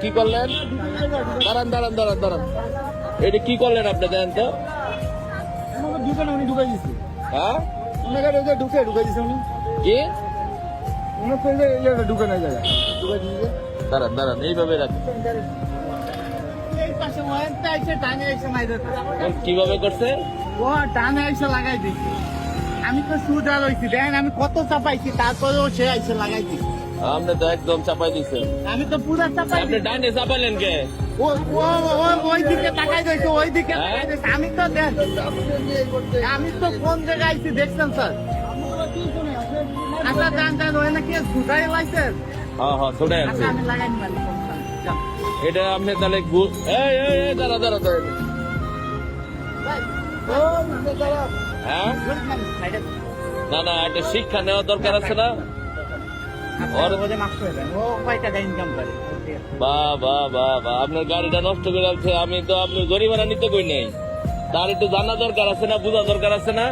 কি করলেন? দাঁড়ান দাঁড়ান দাঁড়ান দাঁড়ান। এটা কি করলেন আপনি দেন তো। আমাকে ঢুকে না উনি ঢুকে দিচ্ছে হ্যাঁ? ওনাকে ওই ঢুকে ঢুকে দিচ্ছে উনি কি? উনি তো এই যে- এই যে ঢুকে নাই জায়গা ঢুকে দিচ্ছে দাঁড়ান দাঁড়ান এইভাবে রাখেন এই পাশে ওয়াইনটা এসে টানে কীভাবে করছে? ও টানে এসে লাগাই দিচ্ছে আমি তো সুদা রয়েছি দেখেন আমি কত চাপাইছি তারপরেও সে এসে লাগাই দিচ্ছে আপনি তো একদম চাপাই দিচ্ছেন আমি তো পুরা চাপাই আপনি ডানে চাপাইলেন কে? ও ও ওই দিকে তাকাই রয়েছে ওই দিকে? তাকাই রয়েছে। আমি তো আমি তো কোন জায়গায় আইছি দেখছেন স্যার? আচ্ছা জান জান ওই নাকি সুদাই লাইছে? হ্যাঁ হ্যাঁ আচ্ছা আছে আমি লাগাই নিলাম এটা আপনি তাহলে এই এই দাঁড়া দাঁড়া দাঁড়া। হ্যাঁ? না না একটা শিক্ষা নেওয়া দরকার আছে না? আপনার গাড়িটা নষ্ট করে আছে আমি তো আপনি গরিবারা নিতে কই নাই। তার একটু জানা দরকার আছে না বোঝা দরকার আছে না?